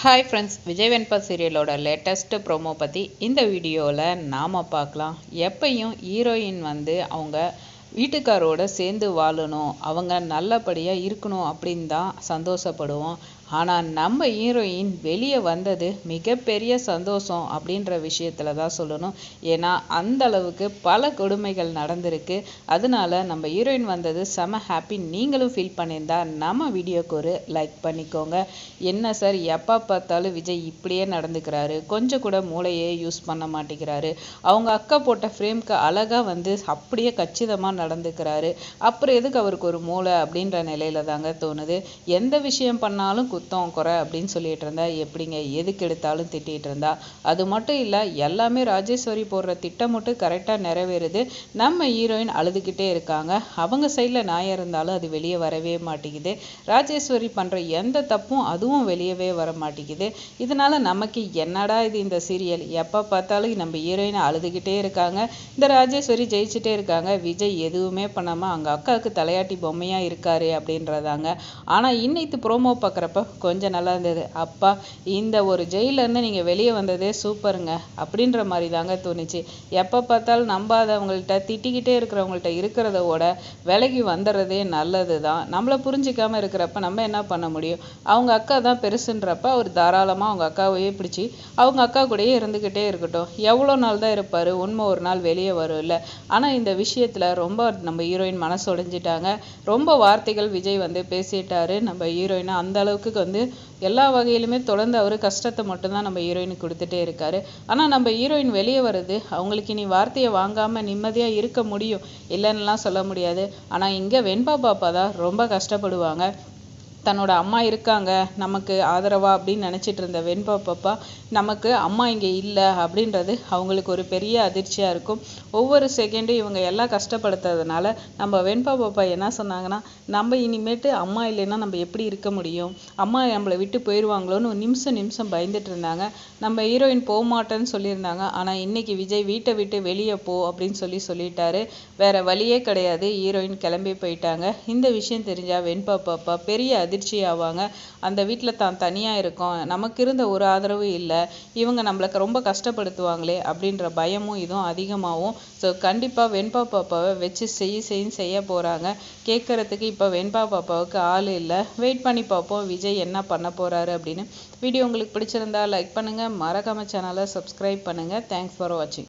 Hi friends Vijay Venba சீரியலோட latest promo பற்றி இந்த வீடியோவில் நாம் பார்க்கலாம். எப்பையும் ஹீரோயின் வந்து அவங்க வீட்டுக்காரோட சேர்ந்து வாழணும் அவங்க நல்லபடியாக இருக்கணும் அப்படின்னு தான் சந்தோஷப்படுவோம். ஆனால் நம்ம ஹீரோயின் வெளியே வந்தது மிகப்பெரிய சந்தோஷம் அப்படின்ற விஷயத்தில் தான் சொல்லணும். ஏன்னா அந்த அளவுக்கு பல கொடுமைகள் நடந்திருக்கு. அதனால நம்ம ஹீரோயின் வந்தது செம ஹாப்பி நீங்களும் ஃபீல் பண்ணியிருந்தா நம்ம வீடியோக்கு ஒரு லைக் பண்ணிக்கோங்க. என்ன சார் எப்போ பார்த்தாலும் விஜய் இப்படியே நடந்துக்கிறாரு. கொஞ்சம் கூட மூளையே யூஸ் பண்ண மாட்டேங்கிறாரு. அவங்க அக்கா போட்ட ஃப்ரேம்க்கு அழகாக வந்து அப்படியே கச்சிதமாக நடந்துக்கிறாரு. அப்புறம் எதுக்கு அவருக்கு ஒரு மூளை அப்படின்ற நிலையில தாங்க தோணுது. எந்த விஷயம் பண்ணாலும் குத்தம் குறை அப்படின்னு சொல்லிட்டு இருந்தா எப்படிங்க? எதுக்கு எடுத்தாலும் திட்டிகிட்டு இருந்தா? அது மட்டும் இல்லை எல்லாமே ராஜேஸ்வரி போடுற திட்டம் மட்டும் கரெக்டாக நிறைவேறுது. நம்ம ஹீரோயின் அழுதுகிட்டே இருக்காங்க. அவங்க சைடில் நாயம் இருந்தாலும் அது வெளியே வரவே மாட்டேங்குது. ராஜேஸ்வரி பண்ணுற எந்த தப்பும் அதுவும் வெளியவே வர மாட்டேங்குது. இதனால நமக்கு என்னடா இது இந்த சீரியல் எப்போ பார்த்தாலும் நம்ம ஹீரோயின் அழுதுகிட்டே இருக்காங்க. இந்த ராஜேஸ்வரி ஜெயிச்சுட்டே இருக்காங்க. விஜய் எதுவுமே பண்ணாமல் அவங்க அக்காவுக்கு தலையாட்டி பொம்மையாக இருக்காரு அப்படின்றதாங்க. ஆனால் இன்னைக்கு ப்ரோமோ பார்க்குறப்ப கொஞ்சம் நல்லா இருந்தது. அப்பா இந்த ஒரு ஜெயிலேருந்து நீங்கள் வெளியே வந்ததே சூப்பருங்க அப்படின்ற மாதிரி தாங்க தோணுச்சு. எப்போ பார்த்தாலும் நம்பாதவங்கள்ட்ட திட்டிக்கிட்டே இருக்கிறவங்கள்ட்ட இருக்கிறத விட விலகி வந்துடுறதே நல்லது தான். நம்மளை புரிஞ்சிக்காம இருக்கிறப்ப நம்ம என்ன பண்ண முடியும்? அவங்க அக்கா தான் பெருசுன்றப்ப அவர் தாராளமாக அவங்க அக்காவையே பிடிச்சி அவங்க அக்கா கூடயே இருந்துக்கிட்டே இருக்கட்டும். எவ்வளோ நாள் தான் இருப்பார் உண்மை ஒரு நாள் வெளியே வரும் இல்லை. ஆனால் இந்த விஷயத்தில் ரொம்ப நம்ம ஹீரோயின் மனசு உடைஞ்சிட்டாங்க ரொம்ப வார்த்தைகள் விஜய் வந்து பேசிட்டாரு. நம்ம ஹீரோயினை அந்த அளவுக்கு வந்து எல்லா வகையிலுமே தொடர்ந்து அவர் கஷ்டத்தை மட்டும்தான் நம்ம ஹீரோயினுக்கு கொடுத்துட்டே இருக்காரு. ஆனால் நம்ம ஹீரோயின் வெளியே வருது. அவங்களுக்கு இனி வார்த்தையை வாங்காமல் நிம்மதியாக இருக்க முடியும். இல்லைன்னுலாம் சொல்ல முடியாது. ஆனால் இங்கே வெண்பா பாப்பா தான் ரொம்ப கஷ்டப்படுவாங்க. தன்னோட அம்மா இருக்காங்க நமக்கு ஆதரவா அப்படின்னு நினச்சிட்டு இருந்த வெண்பா பாப்பா நமக்கு அம்மா இங்கே இல்லை அப்படின்றது அவங்களுக்கு ஒரு பெரிய அதிர்ச்சியாக இருக்கும். ஒவ்வொரு செகண்டும் இவங்க எல்லாம் கஷ்டப்படுத்துறதுனால நம்ம வெண்பா பாப்பா என்ன சொன்னாங்கன்னா நம்ம இனிமேட்டு அம்மா இல்லைன்னா நம்ம எப்படி இருக்க முடியும்? அம்மா நம்மளை விட்டு போயிடுவாங்களோன்னு நிமிஷம் நிமிஷம் பயந்துட்டு இருந்தாங்க. நம்ம ஹீரோயின் போக மாட்டேன்னு சொல்லியிருந்தாங்க. ஆனால் இன்னைக்கு விஜய் வீட்டை விட்டு வெளியே போ அப்படின்னு சொல்லி சொல்லிட்டாரு. வேற வழியே கிடையாது. ஹீரோயின் கிளம்பி போயிட்டாங்க. இந்த விஷயம் தெரிஞ்சா வெண்பா பாப்பா பெரிய அதிர்ச்சி ஆவாங்க அந்த வீட்டில் தான் தனியாக இருக்கோம். நமக்கு இருந்த ஒரு ஆதரவும் இல்லை. இவங்க நம்மளுக்கு ரொம்ப கஷ்டப்படுத்துவாங்களே அப்படின்ற பயமும் இதுவும் அதிகமாகும் ஸோ கண்டிப்பாக வெண்பா பாப்பாவை வச்சு செய் செய்யும் செய்ய போகிறாங்க கேட்குறதுக்கு இப்போ வெண்பா பாப்பாவுக்கு ஆள் இல்லை. வெயிட் பண்ணி பார்ப்போம் விஜய் என்ன பண்ண போகிறாரு அப்படின்னு. வீடியோ உங்களுக்கு பிடிச்சிருந்தா லைக் பண்ணுங்கள் மறக்காம சேனலை சப்ஸ்கிரைப் பண்ணுங்கள் தேங்க்ஸ் ஃபார் வாட்சிங்